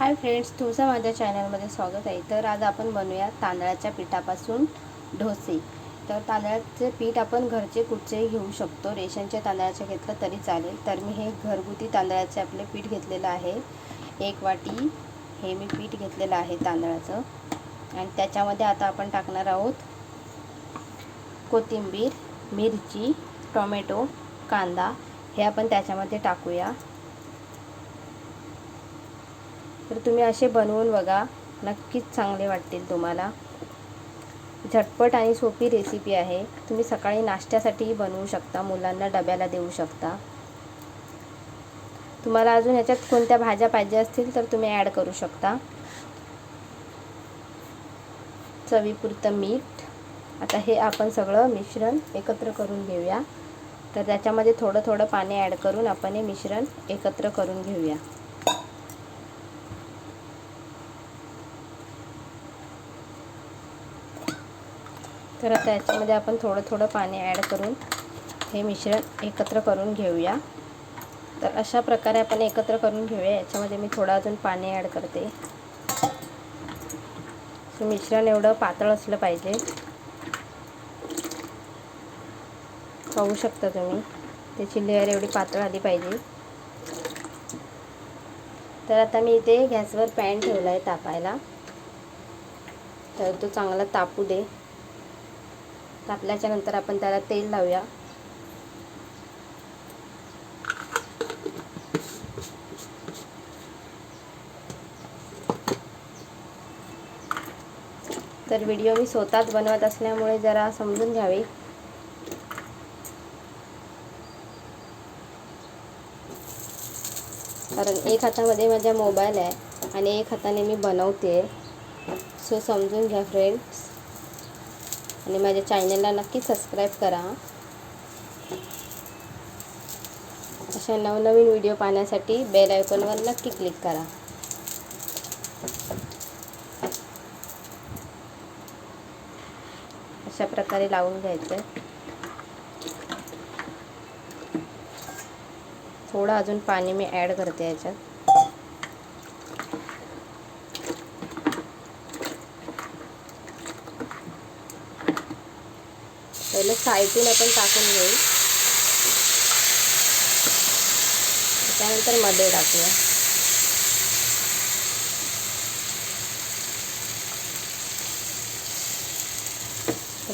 Hi friends तुमचं माझ्या चॅनलमध्ये स्वागत आहे. तर आज आपण बनवूया तांदळाच्या पिठापासून डोसे. तर तांदळाचे पीठ आपण घरचे कुठचेही घेऊ शकतो. रेशनच्या तांदळाचे घेतलं तरी चालेल. तर मी हे घरगुती तांदळाचे आपले पीठ घेतलेलं आहे. एक वाटी हे मी पीठ घेतलेलं आहे तांदळाचं. आणि त्याच्यामध्ये आता आपण टाकणार आहोत कोथिंबीर मिरची टोमॅटो कांदा. हे आपण त्याच्यामध्ये टाकूया. तर तुम्ही असे बनवून बघा. नक्कीच चांगले वाटतील तुम्हाला. झटपट आणि सोपी रेसिपी आहे. तुम्ही सकाळी नाश्त्यासाठीही बनवू शकता. मुलांना डब्याला देऊ शकता. तुम्हाला अजून याच्यात कोणत्या भाज्या पाहिजे असतील तर तुम्ही ॲड करू शकता. चवीपुरतं मीठ. आता हे आपण सगळं मिश्रण एकत्र करून घेऊया. तर त्याच्यामध्ये थोडं थोडं पाणी ॲड करून आपण हे मिश्रण एकत्र करून घेऊया. तर आता याच्यामध्ये आपण थोडं थोडं पाणी ॲड करून हे मिश्रण एकत्र करून घेऊया. तर अशा प्रकारे आपण एकत्र करून घेऊया. याच्यामध्ये मी थोडं अजून पाणी ॲड करते. मिश्रण एवढं पातळ असलं पाहिजे. पाहू शकता तुम्ही. त्याची लेअर एवढी पातळ आली पाहिजे. तर आता मी इथे गॅसवर पॅन ठेवला आहे तापायला. तर तो चांगला तापू दे. तापल्याच्या नंतर आपण त्याला तेल लावूया. तर व्हिडिओ मी स्वतःच बनवत असल्यामुळे जरा समजून घ्यावे. कारण एक हातामध्ये माझा मोबाईल आहे आणि एक हाताने मी बनवते. सो समजून घ्या फ्रेंड्स आणि माझ्या चॅनलला नक्की सबस्क्राईब करा. अशा नवनवीन व्हिडिओ पाहण्यासाठी बेल आयकॉनवर नक्की क्लिक करा. अशा प्रकारे लावून घ्यायचं. थोडं अजून पाणी मी ॲड करते याच्यात पहिलं साईडून आपण टाकून घेऊ. त्यानंतरमध्ये टाकूया.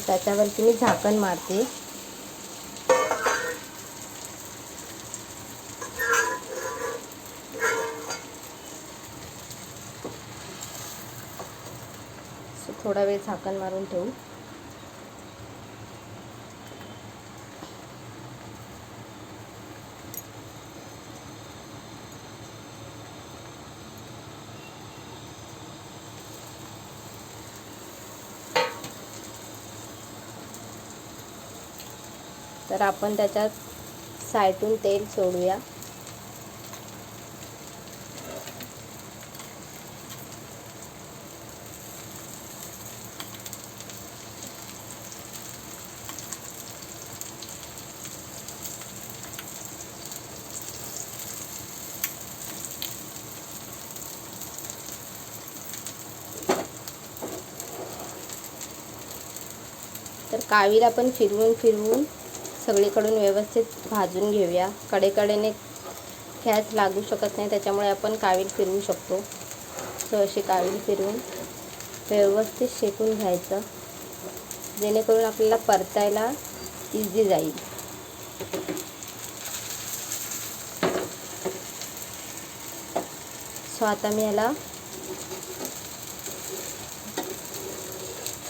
त्याच्यावरती मी झाकण मारते. थोडा वेळ झाकण मारून ठेवू. तर आपण त्याच्यात साईटून तेल सोडूया. तर कावीला पण फिरवून फिरवून सगळीकडून व्यवस्थित भाजून घेऊया. कडेकडेने गॅस लागू शकत नाही त्याच्यामुळे आपण कावील फिरवू शकतो. सो अशी कावील फिरवून व्यवस्थित शेकून घ्यायचं. जेणेकरून आपल्याला परतायला इझी जाईल. सो आता मी याला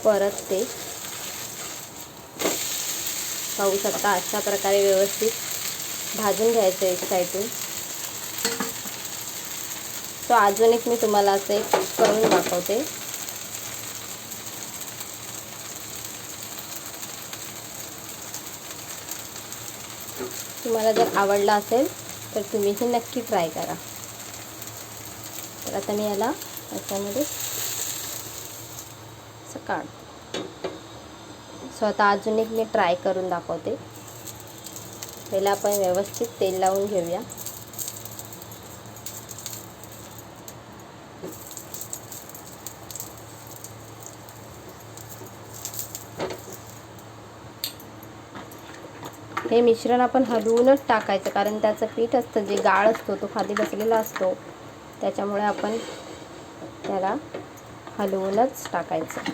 परतते. पाहू शकता अशा प्रकारे व्यवस्थित भाजून घ्यायचं एक साईडून. तो अजून एक मी तुम्हाला असं एक करून दाखवते. तुम्हाला जर आवडला असेल तर तुम्हीही नक्की ट्राय करा. तर आता मी याला याच्यामध्ये काढ सो आता अजून एक मी ट्राय करून दाखवते. पहिला आपण व्यवस्थित तेल लावून घेऊया. हे मिश्रण आपण हलवूनच टाकायचं कारण त्याचं पीठ असतं जे गाळ असतो तो खाली बसलेला असतो. त्याच्यामुळे आपण त्याला हलवूनच टाकायचं.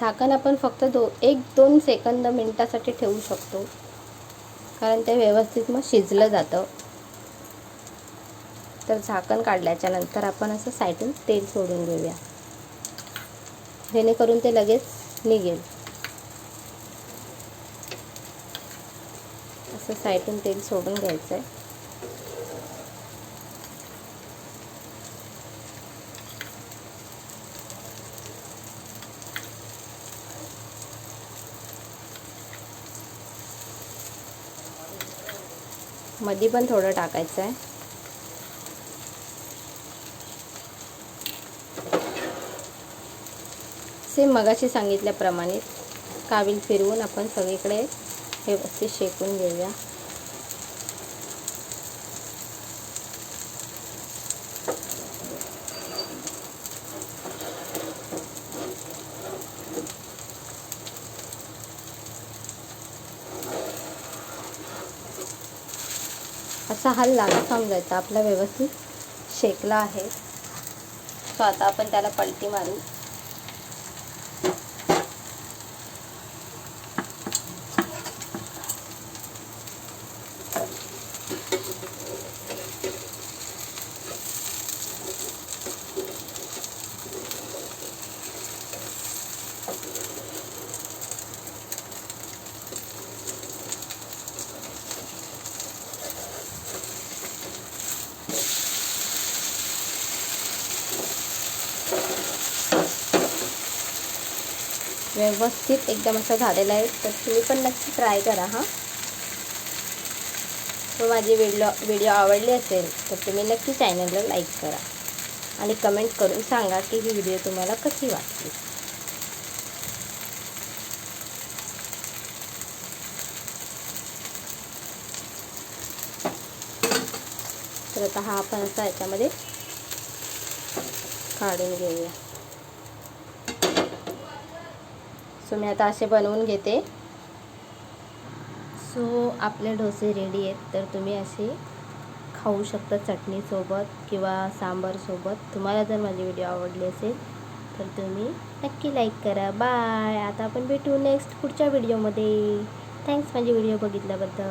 झाकण आपण फक्त दो एक दोन सेकंद मिनटासाठी ठेवू शकतो. कारण ते व्यवस्थित मग शिजलं जातं. तर झाकण काढल्याच्या नंतर आपण असं साईडून तेल सोडून घेऊया. जेणेकरून ते लगेच निघेल. असं साईडून तेल सोडून घ्यायचं आहे मध्ये पण थोडं टाकायचं आहे. सेम मगाशी सांगितल्याप्रमाणे कावील फिरवून आपण सगळीकडे व्यवस्थित शेकून घेऊया. असा हल्ला का समजायचा आपला व्यवस्थित शेकला आहे. सो आता आपण त्याला पलटी मारू. व्यवस्थित एकदम असं झालेलं आहे. तर तुम्ही पण नक्की ट्राय करा हां. तो माझी व्हिडिओ व्हिडिओ आवडली असेल तर तुम्ही नक्की चॅनलला लाईक करा. आणि कमेंट करून सांगा की ही व्हिडिओ तुम्हाला कशी वाटली. तर आता हा आपण असा याच्यामध्ये काढून घेऊया. सो मी आता असे बनवून घेते. सो आपले डोसे रेडी आहेत तर तुम्ही असे खाऊ शकता चटणीसोबत किंवा सांबारसोबत तुम्हाला जर माझी व्हिडिओ आवडली असेल तर तुम्ही नक्की लाईक करा. बाय आता आपण भेटू नेक्स्ट पुढच्या व्हिडिओमध्ये थँक्स माझी व्हिडिओ बघितल्याबद्दल.